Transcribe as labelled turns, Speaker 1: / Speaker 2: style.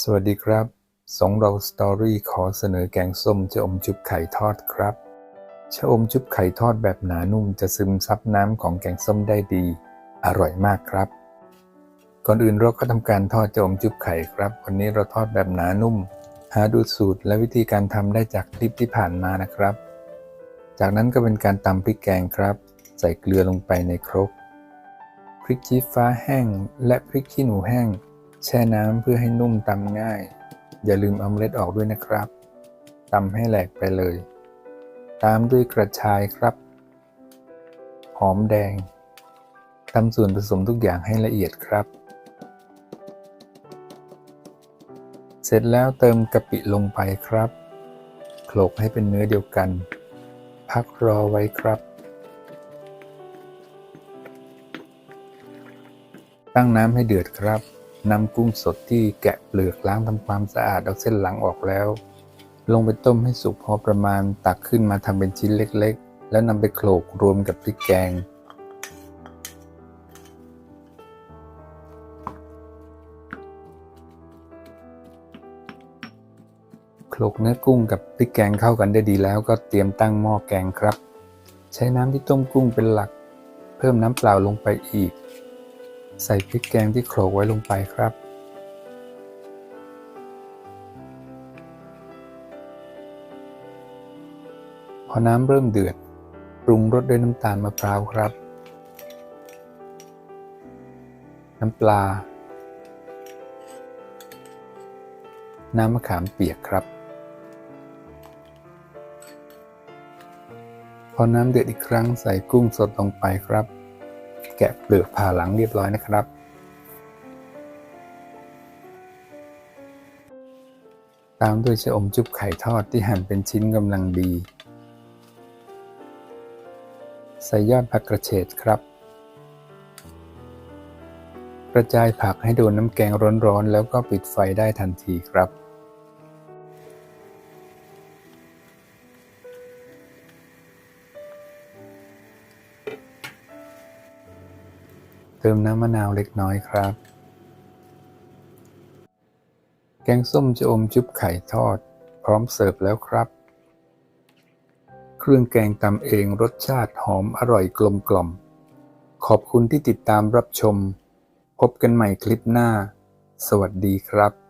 Speaker 1: สวัสดีครับสองเราสตอรี่ขอเสนอแกงส้มชะอมชุบไข่ทอดครับชะอมชุบไข่ทอดแบบหนานุ่มจะซึมซับน้ำของแกงส้มได้ดี อร่อยมากครับ ก่อนอื่นเราก็ทำการทอดชะอมชุบไข่ครับ วันนี้เราทอดแบบหนานุ่ม หาดูสูตรและวิธีการทำได้จากคลิปที่ผ่านมานะครับ จากนั้นก็เป็นการตำพริกแกงครับ ใส่เกลือลงไปในครกพริกชี้ฟ้าแห้ง และพริกขี้หนูแห้ง แช่น้ำเพื่อให้นุ่มตำง่าย อย่าลืมเอาเมล็ดออกด้วยนะครับตำให้แหลกไปเลย ตามด้วยกระชายครับ หอมแดงทำส่วนผสมทุกอย่างให้ละเอียดครับ เสร็จแล้วเติมกะปิลงไปครับโขลกให้เป็นเนื้อเดียวกัน พักรอไว้ครับ ตั้งน้ำให้เดือดครับ นำกุ้งสดที่แกะเปลือกล้างทำความสะอาดเอาเส้นหลังออกแล้ว ลงไปต้มให้สุกพอประมาณตักขึ้นมาทำเป็นชิ้นเล็กๆ แล้วนำไปโขลกรวมกับพริกแกง โขลกเนื้อกุ้งกับพริกแกงเข้ากันได้ดีแล้วก็เตรียมตั้งหม้อแกงครับ ใช้น้ำที่ต้มกุ้งเป็นหลัก เพิ่มน้ำเปล่าลงไปอีก ใส่พริกแกงที่โขลกไว้ลงไปครับ พอน้ำเริ่มเดือด ปรุงรสด้วยน้ำตาลมะพร้าวครับ น้ำปลา น้ำมะขามเปียกครับ พอน้ำเดือดอีกครั้งใส่กุ้งสดลงไปครับ แกะเปลือกผ่าหลังเรียบร้อยนะครับ ตามด้วยชะอมจุ๊บไข่ทอดที่หั่นเป็นชิ้นกำลังดี ใส่ยอดผักกระเฉดครับ กระจายผักให้โดนน้ำแกงร้อนๆ แล้วก็ปิดไฟได้ทันทีครับ ติมน้ำมะนาวเล็กน้อยครับ แกงส้มจะอมจุ๊บไข่ทอด พร้อมเสิร์ฟแล้วครับ เครื่องแกงตำเองรสชาติหอมอร่อยกลมกล่อม ขอบคุณที่ติดตามรับชม พบกันใหม่คลิปหน้า สวัสดีครับ